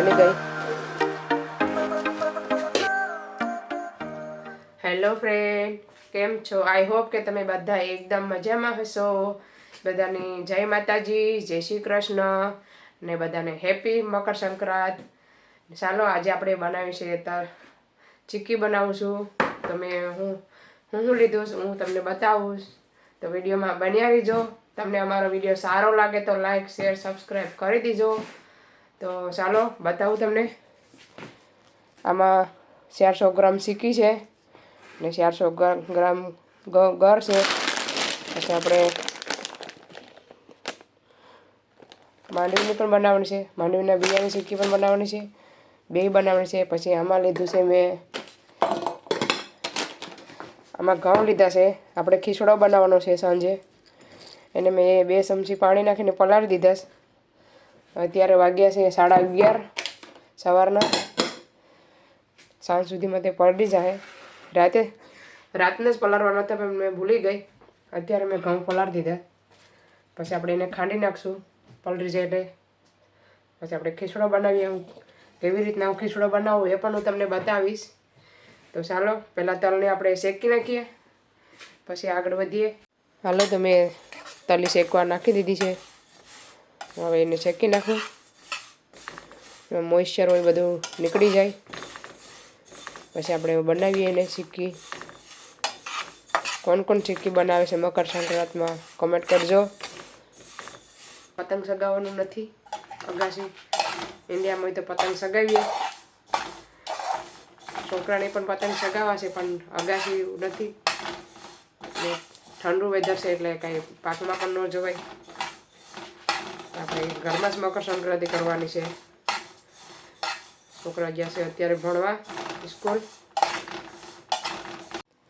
બની ગઈ. Hello friend કેમ છો? આઈ હોપ કે તમે બધા એકદમ મજામાં હશો. બધાની જય માતાજી, જય શ્રી કૃષ્ણ, ને બધાને હેપી મકર સંક્રાંત. ચાલો, આજે આપણે બનાવી છે તર ચીક્કી બનાવું છું તમે હું હું શું લીધું, હું તમને બતાવું. તો વિડીયોમાં બન્યા જો તમને અમારો વીડિયો સારો લાગે તો લાઈક શેર સબસ્ક્રાઈબ કરી દીજો. તો ચાલો, બતાવું તમને. આમાં ચારસો ગ્રામ સિક્કી છે ને ચારસો ગ્રામ ગર છે. પછી આપણે માંડવીની પણ બનાવવાની છે. માંડવીના બિયાની સિક્કી પણ બનાવવાની છે. બે બનાવવાની છે. પછી આમાં લીધું છે મેં આમાં ઘઉં લીધા છે. આપણે ખીચડો બનાવવાનો છે સાંજે. એને મેં બે ચમચી પાણી નાખીને પલાળી દીધા છે. અત્યારે વાગ્યા છે સાડા અગિયાર સવારના. સાંજ સુધીમાં તે પલળી જાય. રાતે, રાતને જ પલાળવાના હતા, પણ મેં ભૂલી ગઈ. અત્યારે મેં ઘઉં પલાળી દીધા. પછી આપણે એને ખાંડી નાખશું પલળી જાય એટલે. પછી આપણે ખીચડો બનાવીએ. હું કેવી રીતના હું ખીચડો બનાવું એ પણ હું તમને બતાવીશ. તો ચાલો, પહેલાં તલને આપણે શેકી નાખીએ. પછી આગળ વધીએ. હાલો, તો મેં તલી શેકવા નાખી દીધી છે. હવે એને શેકી નાખું. મોઇશ્ચર હોય બધું નીકળી જાય. પછી આપણે બનાવીએ એને સિક્કી કોણ કોણ સિક્કી બનાવે છે મકર સંક્રાંતમાં કમેન્ટ કરજો. પતંગ સગાવવાનું નથી. અગાસી ઇન્ડિયામાં હોય તો પતંગ સગાવીએ. છોકરાને પણ પતંગ સગાવાશે પણ અગાસી નથી. ઠંડુ વેધર છે એટલે કાંઈ પાકમાં પણ ન જવાય. આપણે ઘરમાં જ મકર સંક્રાંતિ કરવાની છે. છોકરા ગયા છે અત્યારે ભણવા સ્કૂલ.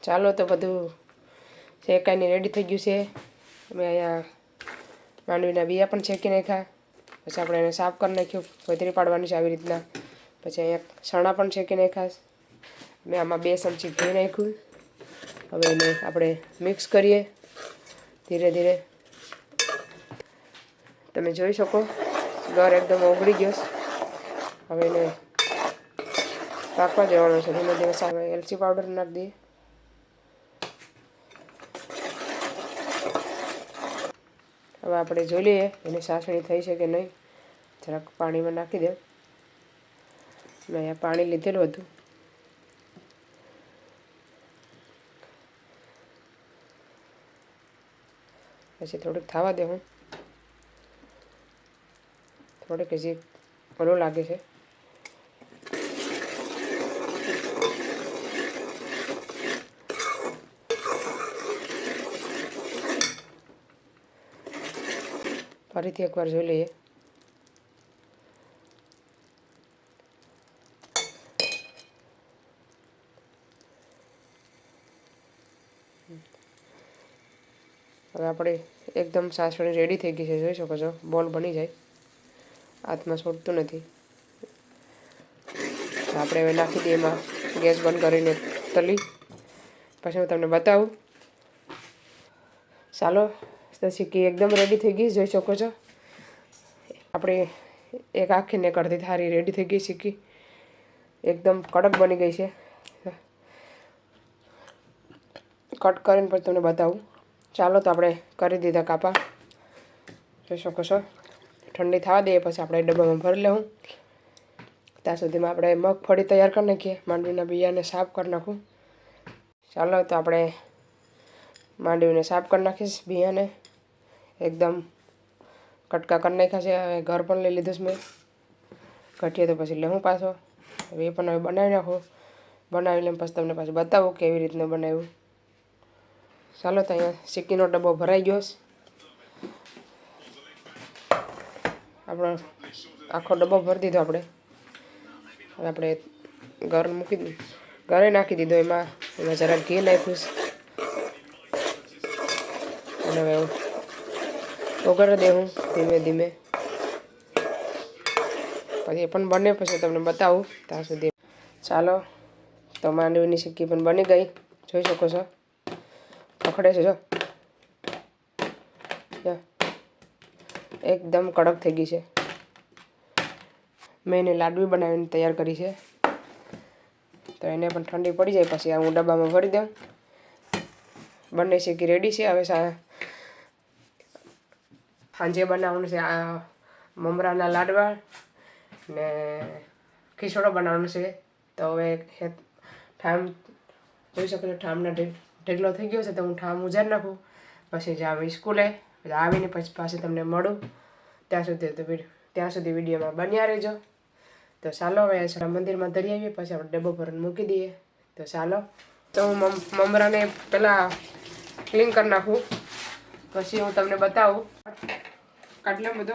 ચાલો તો બધું શેકાઈને રેડી થઈ ગયું છે. અમે અહીંયા માંડવીના બિયા પણ શેકી નાખ્યા. પછી આપણે એને સાફ કરી નાખ્યું ફોતરી પાડવાની છે આવી રીતના. પછી અહીંયા સણા પણ શેકી નાખ્યા મેં આમાં બે ચમચી ઘી નાખ્યું. હવે એને આપણે મિક્સ કરીએ. ધીરે ધીરે તમે જોઈ શકો ગર એકદમ ઓગળી ગયો છે. હવે એને પાકવા દેવાનો છે. ધીમે ધીમે સામે એલચી પાવડર નાખી દઈએ. હવે આપણે જોઈ લઈએ એની સાસણી થઈ છે કે નહીં. જરાક પાણીમાં નાખી દે. મેં અહીંયા પાણી લીધેલું હતું. પછી થોડુંક થવા દે હું. થોડીક જે ભલો લાગે છે. ફરીથી એકવાર જોઈ લઈએ. હવે આપણે એકદમ સાસણી રેડી થઈ ગઈ છે, જોઈ શકો છો. બોલ બની જાય. હાથમાં છોડતું નથી. આપણે હવે નાખી દઈએ એમાં. ગેસ બંધ કરીને તલી. પછી હું તમને બતાવું. ચાલો સિક્કી એકદમ રેડી થઈ ગઈ. જોઈ શકો છો. આપણે એક આખી ને કરતી થારી રેડી થઈ ગઈ સિક્કી એકદમ કડક બની ગઈ છે. કટ કરીને પછી તમને બતાવું. ચાલો તો આપણે કરી દીધા કાપા. જોઈ શકો છો. ઠંડી થવા દઈએ, પછી આપણે ડબ્બામાં ભરી લેવું. ત્યાં સુધીમાં આપણે મગફળી તૈયાર કરી નાખીએ, માંડવીના બિયાને સાફ કરી નાખું. ચાલો તો આપણે માંડવીને સાફ કરી નાખીશ, બિયાને. એકદમ કટકા કરી નાખ્યા છે, હવે ઘર પણ લઈ લીધું છે મેં. ઘટીએ તો પછી લેવું પાછો. હવે એ પણ હવે બનાવી નાખું. બનાવી લઈને પછી તમને પાછું બતાવું કેવી રીતનું બનાવ્યું. ચાલો તો અહીંયા સિક્કીનો ડબ્બો ભરાઈ ગયો છે. આપણો આખો ડબ્બો ભરી દીધો આપણે. આપણે ઘર મૂકી દીધું. ઘરે નાખી દીધો એમાં. એમાં જરાક ઘી નાખ્યું અને હવે ઓગળ દે હું ધીમે ધીમે. પછી એ પણ બને પછી તમને બતાવું. ત્યાં સુધી ચાલો. તો માંડવીની સિક્કી પણ બની ગઈ. જોઈ શકો છો. પકડે છે, જો. એકદમ કડક થઈ ગઈ છે. મેં એને લાડવી બનાવીને તૈયાર કરી છે. તો એને પણ ઠંડી પડી જાય પછી હું ડબ્બામાં ભરી દઉં. બંને શેકી રેડી છે. હવે સાંજે બનાવવાનું છે આ મમરાના લાડવા ને ખીચડો બનાવવાનો છે. તો હવે ઠામ જોઈ શકો છો ઠામના ઢેગલો થઈ ગયો છે તો હું ઠામ ઉજાર નાખું. પછી જ આવી સ્કૂલે. પછી આવીને પછી પાછી તમને મળું. ત્યાં સુધી તો ત્યાં સુધી વિડીયોમાં બન્યા રહેજો. તો ચાલો હવે મંદિરમાં ધરી આવીએ, પછી આપણે ડબ્બો ભરીને મૂકી દઈએ. તો ચાલો. તો હું મમ- મમરાને પહેલાં ક્લીન કરી નાખું. પછી હું તમને બતાવું. કાઢ લઉં બધો.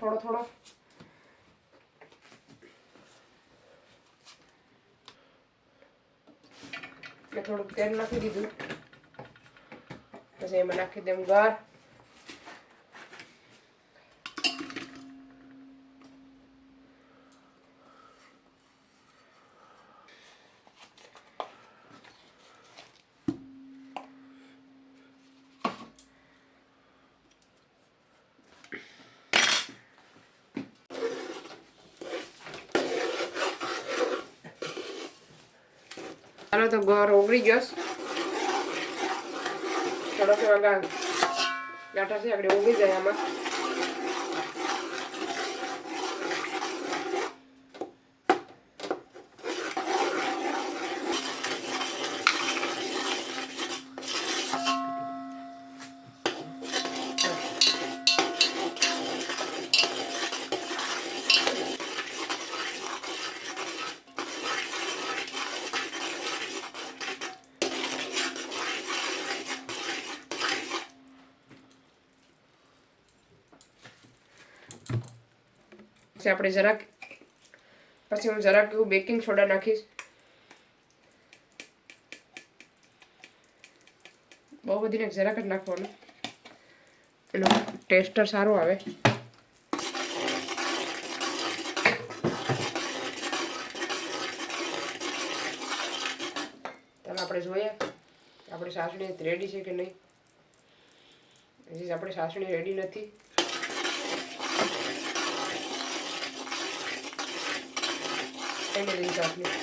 થોડો થોડો. મેં થોડુંક તેલ નાખી દીધું. પછી એમાં નાખી દઉં ગાર ચાલો તો ગોર ઓગળી ગયો. થોડોક એવા ગા ગાંઠા છે આપણે ઓગળી જાય આમાં પછી આપણે જરાક પછી હું જરાક એવું બેકિંગ સોડા નાખીશ. બહુ બધીને જરાક જ નાખવાનું. એનો ટેસ્ટર સારો આવે. ચાલો આપણે જોઈએ, આપણી સાસણી રેડી છે કે નહીં. હજી આપણી સાસણી રેડી નથી. એને લઈ સાસણી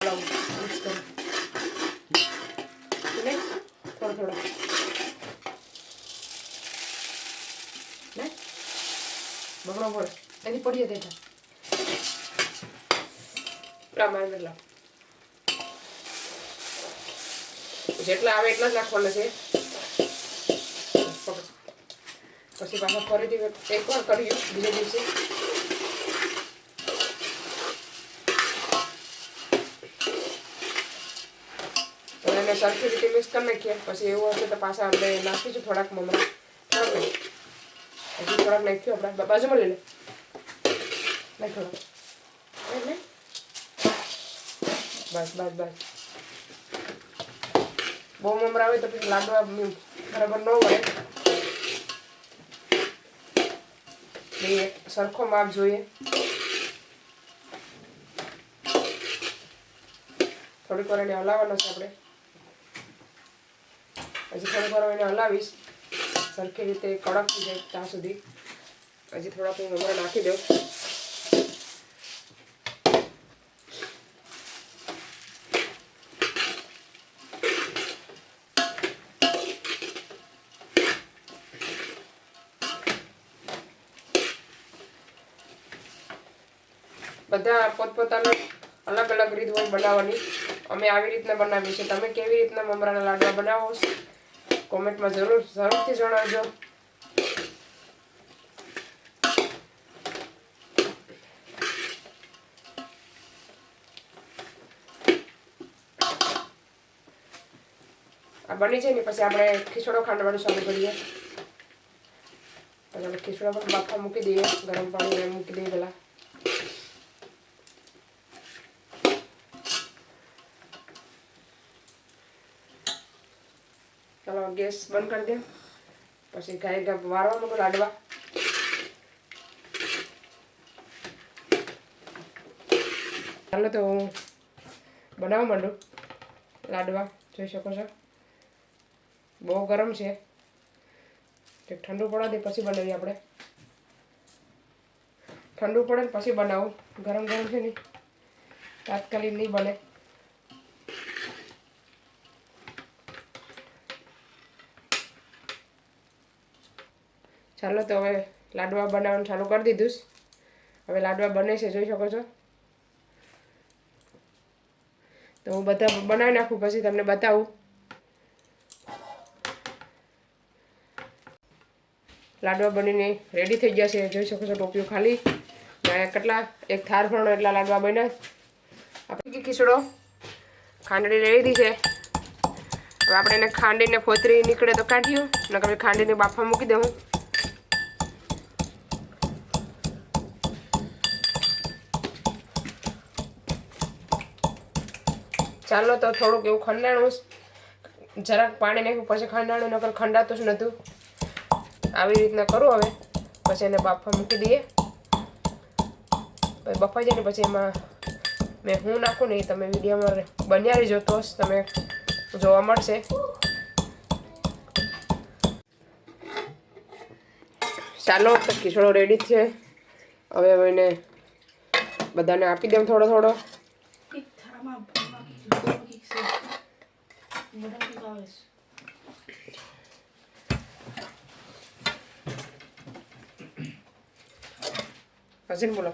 લાવ, mix કર. લે, થોડો થોડો લે બગડો પડે એની પડીએ દેતા લા માર લા જેટલા આવે એટલા જ નાખવાના છે. પછી પાછા ફરીથી એકવાર કર્યું બીજે દિવસે. તો એને સરખી રીતે મિક્સ કરી નાખીએ. પછી એવું હશે તો પાછા આપણે નાખીશું થોડાક મમરા. થોડાક. હજી થોડાક નાખ્યું આપણે. બાજુમાં લઈ લે. નાખ્યો બસ બસ બસ. બહુ મમરા હોય તો પછી લાડવા બરાબર ન હોય. એ સરખો માપ જોઈએ. થોડીક વાર એને હલાવવાનો છે આપણે. હજી થોડીક વાર એને હલાવીશ. સરખી રીતે કડક થઈ જાય ત્યાં સુધી. હજી થોડાક હું મમરા નાખી દઉં. બધા પોતપોતાનું અલગ અલગ રીત હોય બનાવવાની. અમે આવી રીતના બનાવીએ છીએ. તમે કેવી રીતના મમરાના લાડવા બનાવો છો? કોમેન્ટમાં જરૂર, જરૂરથી જણાવજો. આ બની જાય ને પછી આપણે ખીચડો ખાંડવાનું ચાલુ કરીએ. પછી આપણે ખીચડો પણ બાફા મૂકી દઈએ, ગરમ પાણી મૂકી દઈએ પહેલાં ચાલો ગેસ બંધ કરી દે. પછી ગાય ગાય વારવા મૂકો લાડવા. ચાલો તો હું બનાવવા માંડું. લાડવા, જોઈ શકો છો. બહુ ગરમ છે. ઠંડુ પડવા દે, પછી બનાવીએ આપણે. ઠંડુ પડે ને પછી બનાવું. ગરમ ગરમ છે ને. તાત્કાલિક નહીં બને. ચાલો તો હવે લાડવા બનાવવાનું ચાલુ કરી દીધું છે. હવે લાડવા બને છે, જોઈ શકો છો. તો હું બધા બનાવી નાખું, પછી તમને બતાવું. લાડવા બનીને રેડી થઈ ગયા છે, જોઈ શકો છો ટોપિયું ખાલી. કેટલા, એક થાર ભરણો એટલા લાડવા બન્યા. આપણે ખીચડો? ખાંડણી લીધી છે. હવે આપણે એને ખાંડીને ફોતરી નીકળે તો કાઢ્યું નકર ખાંડીને બાફા મૂકી દઉં. ચાલો તો થોડુંક એવું ખંડાણું જરાક પાણી નાખ્યું, પછી ખંડાણું, નકર ખંડાતું જ નહોતું આવી રીતના કરું હવે. પછી એને બાફા મૂકી દઈએ. પછી બફાઈ જાય ને પછી એમાં મેં હું નાખું ને એ તમે વિડીયોમાં બન્યા રહેજો જ તમે જોવા મળશે. ચાલો, તો ખીચડો રેડી છે. હવે હવે એને બધાને આપી દઉં થોડો થોડો. એક થાળામાં ભરવા કીધું ઠીક છે મોટા ઠીક આવે છે હસીન બોલો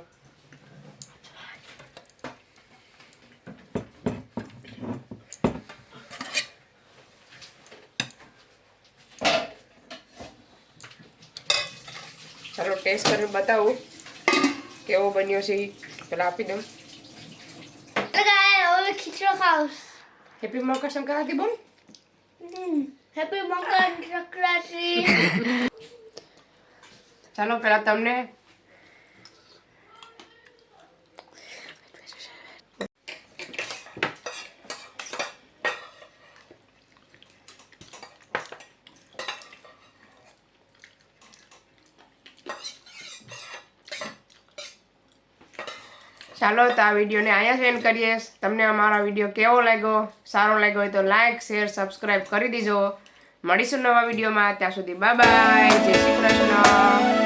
ચાલો ટેસ્ટ કરીને બતાવું કેવો બન્યો છે ઈ પેલા આપી દઉં ખીચડો ખાવ હેપી મકર સંક્રાંતિ બોલ હેપી મકર સંક્રાંતિ ચાલો પેલા તમને ચાલો તો આ વિડીયોને અહીંયા સેન્ડ કરીએ. તમને અમારો વીડિયો કેવો લાગ્યો? સારો લાગ્યો હોય તો લાઈક શેર સબસ્ક્રાઈબ કરી દીજો. મળીશું નવા વિડીયોમાં. ત્યાં સુધી બાય જય શ્રી કૃષ્ણ.